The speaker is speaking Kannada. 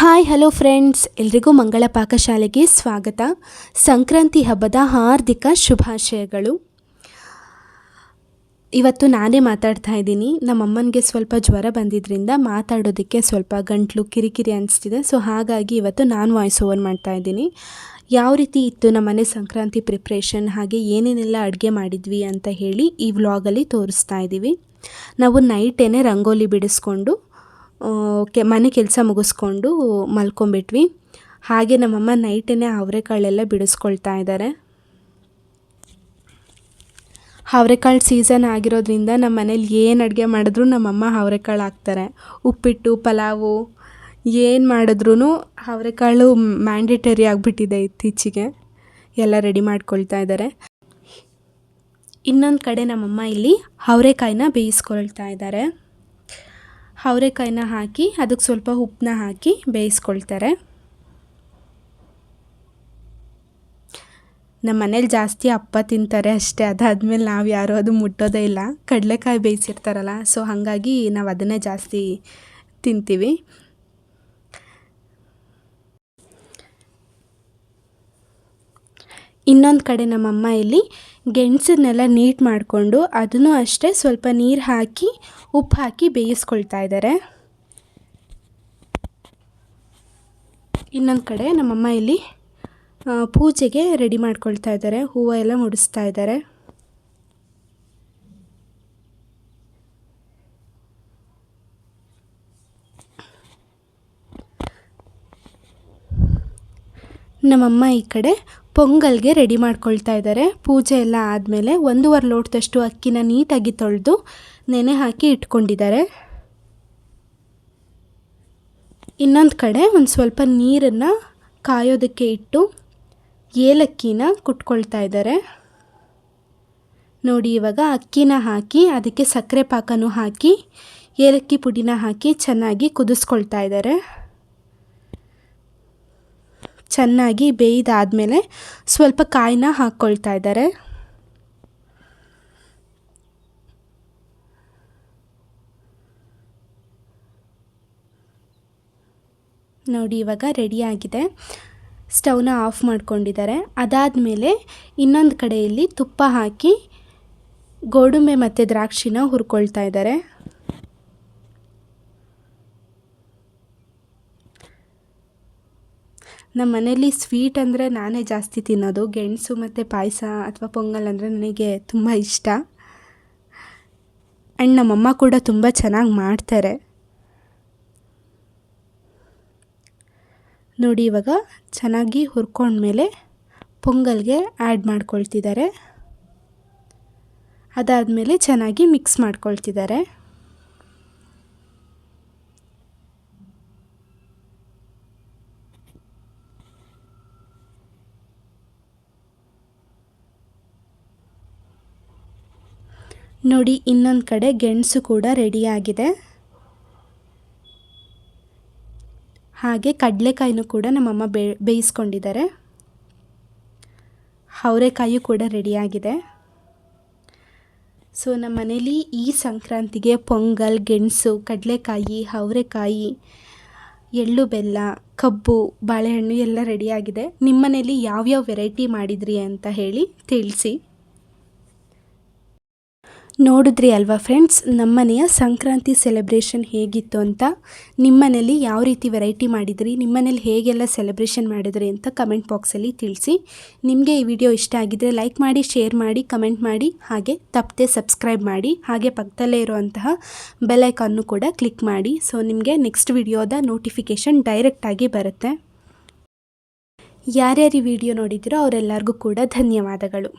Hi, hello friends. ಎಲ್ರಿಗೂ ಮಂಗಳ ಪಾಕಶಾಲೆಗೆ ಸ್ವಾಗತ. ಸಂಕ್ರಾಂತಿ ಹಬ್ಬದ ಹಾರ್ದಿಕ ಶುಭಾಶಯಗಳು. ಇವತ್ತು ನಾನೇ ಮಾತಾಡ್ತಾ ಇದ್ದೀನಿ. ನಮ್ಮಮ್ಮನಿಗೆ ಸ್ವಲ್ಪ ಜ್ವರ ಬಂದಿದ್ದರಿಂದ ಮಾತಾಡೋದಕ್ಕೆ ಸ್ವಲ್ಪ ಗಂಟ್ಲು ಕಿರಿಕಿರಿ ಅನಿಸ್ತಿದೆ. ಸೊ, ಹಾಗಾಗಿ ಇವತ್ತು ನಾನು ವಾಯ್ಸ್ ಓವರ್ ಮಾಡ್ತಾ ಇದ್ದೀನಿ. ಯಾವ ರೀತಿ ಇತ್ತು ನಮ್ಮನೆ ಸಂಕ್ರಾಂತಿ ಪ್ರಿಪ್ರೇಷನ್ ಹಾಗೆ ಏನೇನೆಲ್ಲ ಅಡುಗೆ ಮಾಡಿದ್ವಿ ಅಂತ ಹೇಳಿ ಈ ವ್ಲಾಗಲ್ಲಿ ತೋರಿಸ್ತಾ ಇದ್ದೀವಿ. ನಾವು ನೈಟೇನೆ ರಂಗೋಲಿ ಬಿಡಿಸ್ಕೊಂಡು ಕೆ ಮನೆ ಕೆಲಸ ಮುಗಿಸ್ಕೊಂಡು ಮಲ್ಕೊಂಬಿಟ್ವಿ. ಹಾಗೆ ನಮ್ಮಮ್ಮ ನೈಟೇ ಅವರೆಕಾಳೆಲ್ಲ ಬಿಡಿಸ್ಕೊಳ್ತಾ ಇದ್ದಾರೆ. ಅವರೆಕಾಳು ಸೀಸನ್ ಆಗಿರೋದ್ರಿಂದ ನಮ್ಮ ಮನೇಲಿ ಏನು ಅಡುಗೆ ಮಾಡಿದ್ರು ನಮ್ಮಮ್ಮ ಅವರೆಕಾಳು ಹಾಕ್ತಾರೆ. ಉಪ್ಪಿಟ್ಟು, ಪಲಾವು, ಏನು ಮಾಡಿದ್ರೂ ಅವರೆಕಾಳು ಮ್ಯಾಂಡೇಟರಿ ಆಗಿಬಿಟ್ಟಿದೆ ಇತ್ತೀಚೆಗೆ. ಎಲ್ಲ ರೆಡಿ ಮಾಡ್ಕೊಳ್ತಾ ಇದ್ದಾರೆ. ಇನ್ನೊಂದು ಕಡೆ ನಮ್ಮಮ್ಮ ಇಲ್ಲಿ ಅವರೆಕಾಯಿನ ಬೇಯಿಸ್ಕೊಳ್ತಾ ಇದ್ದಾರೆ. ಅವರೆಕಾಯಿನ ಹಾಕಿ, ಅದಕ್ಕೆ ಸ್ವಲ್ಪ ಉಪ್ಪನ್ನ ಹಾಕಿ ಬೇಯಿಸ್ಕೊಳ್ತಾರೆ. ನಮ್ಮ ಮನೇಲಿ ಜಾಸ್ತಿ ಅಪ್ಪ ತಿಂತಾರೆ ಅಷ್ಟೇ. ಅದಾದಮೇಲೆ ನಾವು ಯಾರೂ ಅದು ಮುಟ್ಟೋದೇ ಇಲ್ಲ. ಕಡಲೆಕಾಯಿ ಬೇಯಿಸಿರ್ತಾರಲ್ಲ, ಸೊ ಹಾಗಾಗಿ ನಾವು ಅದನ್ನೇ ಜಾಸ್ತಿ ತಿಂತೀವಿ. ಇನ್ನೊಂದು ಕಡೆ ನಮ್ಮಮ್ಮ ಇಲ್ಲಿ ಗೆಣಸನ್ನೆಲ್ಲ ನೀಟ್ ಮಾಡಿಕೊಂಡು ಅದನ್ನು ಅಷ್ಟೇ ಸ್ವಲ್ಪ ನೀರು ಹಾಕಿ, ಉಪ್ಪು ಹಾಕಿ ಬೇಯಿಸ್ಕೊಳ್ತಾ ಇದ್ದಾರೆ. ಇನ್ನೊಂದು ಕಡೆ ನಮ್ಮಮ್ಮ ಇಲ್ಲಿ ಪೂಜೆಗೆ ರೆಡಿ ಮಾಡ್ಕೊಳ್ತಾ ಇದ್ದಾರೆ. ಹೂವು ಎಲ್ಲ ಮುಡಿಸ್ತಾ ಇದ್ದಾರೆ. ನಮ್ಮಮ್ಮ ಈ ಕಡೆ ಪೊಂಗಲ್ಗೆ ರೆಡಿ ಮಾಡ್ಕೊಳ್ತಾ ಇದ್ದಾರೆ. ಪೂಜೆ ಎಲ್ಲ ಆದಮೇಲೆ ಒಂದೂವರೆ ಲೋಟದಷ್ಟು ಅಕ್ಕಿನ ನೀಟಾಗಿ ತೊಳೆದು ನೆನೆ ಹಾಕಿ ಇಟ್ಕೊಂಡಿದ್ದಾರೆ. ಇನ್ನೊಂದು ಕಡೆ ಒಂದು ಸ್ವಲ್ಪ ನೀರನ್ನು ಕಾಯೋದಕ್ಕೆ ಇಟ್ಟು ಏಲಕ್ಕಿನ ಕುಟ್ಕೊಳ್ತಾ ಇದ್ದಾರೆ. ನೋಡಿ, ಇವಾಗ ಅಕ್ಕಿನ ಹಾಕಿ, ಅದಕ್ಕೆ ಸಕ್ಕರೆ ಪಾಕನೂ ಹಾಕಿ, ಏಲಕ್ಕಿ ಪುಡಿನ ಹಾಕಿ ಚೆನ್ನಾಗಿ ಕುದಿಸ್ಕೊಳ್ತಾ ಇದ್ದಾರೆ. ಚೆನ್ನಾಗಿ ಬೇಯಿದಾದಮೇಲೆ ಸ್ವಲ್ಪ ಕಾಯಿನ ಹಾಕ್ಕೊಳ್ತಾ ಇದ್ದಾರೆ. ನೋಡಿ, ಇವಾಗ ರೆಡಿಯಾಗಿದೆ ಸ್ಟವ್ನ ಆಫ್ ಮಾಡ್ಕೊಂಡಿದ್ದಾರೆ. ಅದಾದಮೇಲೆ ಇನ್ನೊಂದು ಕಡೆಯಲ್ಲಿ ತುಪ್ಪ ಹಾಕಿ ಗೋಡಂಬೆ ಮತ್ತು ದ್ರಾಕ್ಷಿನ ಹುರ್ಕೊಳ್ತಾ ಇದ್ದಾರೆ. ನಮ್ಮ ಮನೇಲಿ ಸ್ವೀಟ್ ಅಂದರೆ ನಾನೇ ಜಾಸ್ತಿ ತಿನ್ನೋದು. ಗೆಣಸು ಮತ್ತು ಪಾಯಸ ಅಥವಾ ಪೊಂಗಲ್ ಅಂದರೆ ನನಗೆ ತುಂಬ ಇಷ್ಟ. ಆ್ಯಂಡ್ ನಮ್ಮಮ್ಮ ಕೂಡ ತುಂಬ ಚೆನ್ನಾಗಿ ಮಾಡ್ತಾರೆ. ನೋಡಿ ಇವಾಗ ಚೆನ್ನಾಗಿ ಹುರ್ಕೊಂಡ್ಮೇಲೆ ಪೊಂಗಲ್ಗೆ ಆ್ಯಡ್ ಮಾಡ್ಕೊಳ್ತಿದ್ದಾರೆ. ಅದಾದಮೇಲೆ ಚೆನ್ನಾಗಿ ಮಿಕ್ಸ್ ಮಾಡ್ಕೊಳ್ತಿದ್ದಾರೆ. ನೋಡಿ, ಇನ್ನೊಂದು ಕಡೆ ಗೆಣಸು ಕೂಡ ರೆಡಿಯಾಗಿದೆ. ಹಾಗೆ ಕಡಲೆಕಾಯಿನೂ ಕೂಡ ನಮ್ಮಮ್ಮ ಬೇ, ಬೇಯಿಸ್ಕೊಂಡಿದ್ದಾರೆ. ಅವರೆಕಾಯಿಯೂ ಕೂಡ ರೆಡಿಯಾಗಿದೆ. ಸೊ ನಮ್ಮ ಮನೇಲಿ ಈ ಸಂಕ್ರಾಂತಿಗೆ ಪೊಂಗಲ್, ಗೆಣಸು, ಕಡಲೆಕಾಯಿ, ಅವರೆಕಾಯಿ, ಎಳ್ಳು ಬೆಲ್ಲ, ಕಬ್ಬು, ಬಾಳೆಹಣ್ಣು ಎಲ್ಲ ರೆಡಿಯಾಗಿದೆ. ನಿಮ್ಮ ಮನೇಲಿ ಯಾವ್ಯಾವ ವೆರೈಟಿ ಮಾಡಿದ್ರಿ ಅಂತ ಹೇಳಿ ತಿಳಿಸಿ. ನೋಡಿದ್ರಿ ಅಲ್ವಾ ಫ್ರೆಂಡ್ಸ್ ನಮ್ಮನೆಯ ಸಂಕ್ರಾಂತಿ ಸೆಲೆಬ್ರೇಷನ್ ಹೇಗಿತ್ತು ಅಂತ? ನಿಮ್ಮನೇಲಿ ಯಾವ ರೀತಿ ವೆರೈಟಿ ಮಾಡಿದ್ರಿ? ನಿಮ್ಮನೇಲಿ ಹೇಗೆಲ್ಲ ಸೆಲೆಬ್ರೇಷನ್ ಮಾಡಿದ್ರಿ ಅಂತ ಕಮೆಂಟ್ ಬಾಕ್ಸಲ್ಲಿ ತಿಳಿಸಿ. ನಿಮಗೆ ಈ ವಿಡಿಯೋ ಇಷ್ಟ ಆಗಿದ್ದರೆ ಲೈಕ್ ಮಾಡಿ ಶೇರ್ ಮಾಡಿ ಕಮೆಂಟ್ ಮಾಡಿ, ಹಾಗೆ ತಪ್ಪದೆ ಸಬ್ಸ್ಕ್ರೈಬ್ ಮಾಡಿ, ಹಾಗೆ ಪಕ್ಕದಲ್ಲೇ ಇರುವಂತಹ ಬೆಲೈಕಾನ್ನು ಕೂಡ ಕ್ಲಿಕ್ ಮಾಡಿ. ಸೊ ನಿಮಗೆ ನೆಕ್ಸ್ಟ್ ವಿಡಿಯೋದ ನೋಟಿಫಿಕೇಷನ್ ಡೈರೆಕ್ಟಾಗಿ ಬರುತ್ತೆ. ಯಾರ್ಯಾರು ಈ ವಿಡಿಯೋ ನೋಡಿದ್ದೀರೋ ಅವರೆಲ್ಲರಿಗೂ ಕೂಡ ಧನ್ಯವಾದಗಳು.